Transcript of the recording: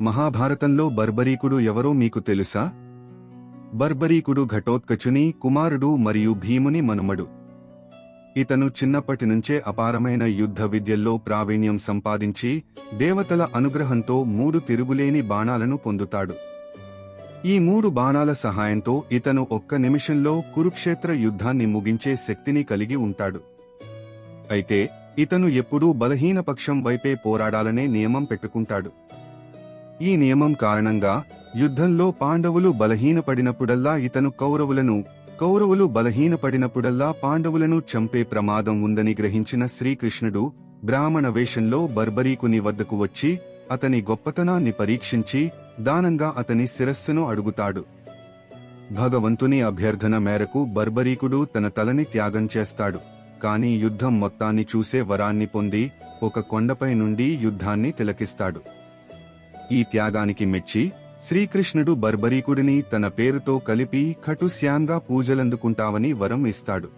మహాభారతంలో బర్బరీకుడు ఎవరో మీకు తెలుసా? బర్బరీకుడు ఘటోత్కచుని కుమారుడు మరియు భీముని మనుమడు. ఇతను చిన్నప్పటి నుంచే అపారమైన యుద్ధ విద్యల్లో ప్రావీణ్యం సంపాదించి దేవతల అనుగ్రహంతో మూడు తిరుగులేని బాణాలను పొందుతాడు. ఈ మూడు బాణాల సహాయంతో ఇతను ఒక్క నిమిషంలో కురుక్షేత్ర యుద్ధాన్ని ముగించే శక్తిని కలిగి ఉంటాడు. అయితే ఇతను ఎప్పుడూ బలహీనపక్షం వైపే పోరాడాలనే నియమం పెట్టుకుంటాడు. ఈ నియమం కారణంగా యుద్ధంలో పాండవులు బలహీనపడినప్పుడల్లా ఇతను కౌరవులను కౌరవులు బలహీనపడినప్పుడల్లా పాండవులను చంపే ప్రమాదం ఉందని గ్రహించిన శ్రీకృష్ణుడు బ్రాహ్మణ వేషంలో బర్బరీకుని వద్దకు వచ్చి అతని గొప్పతనాన్ని పరీక్షించి దానంగా అతని శిరస్సును అడుగుతాడు. భగవంతుని అభ్యర్థన మేరకు బర్బరీకుడు తన తలని త్యాగం చేస్తాడు. కాని యుద్ధం మొత్తాన్ని చూసే వరాన్ని పొంది ఒక కొండపై నుండి యుద్ధాన్ని తిలకిస్తాడు. ఈ త్యాగానికి మెచ్చి శ్రీకృష్ణుడు బర్బరీకుడిని తన పేరుతో కలిపి ఖటుశ్యాంగా పూజలందుకుంటావని వరం ఇస్తాడు.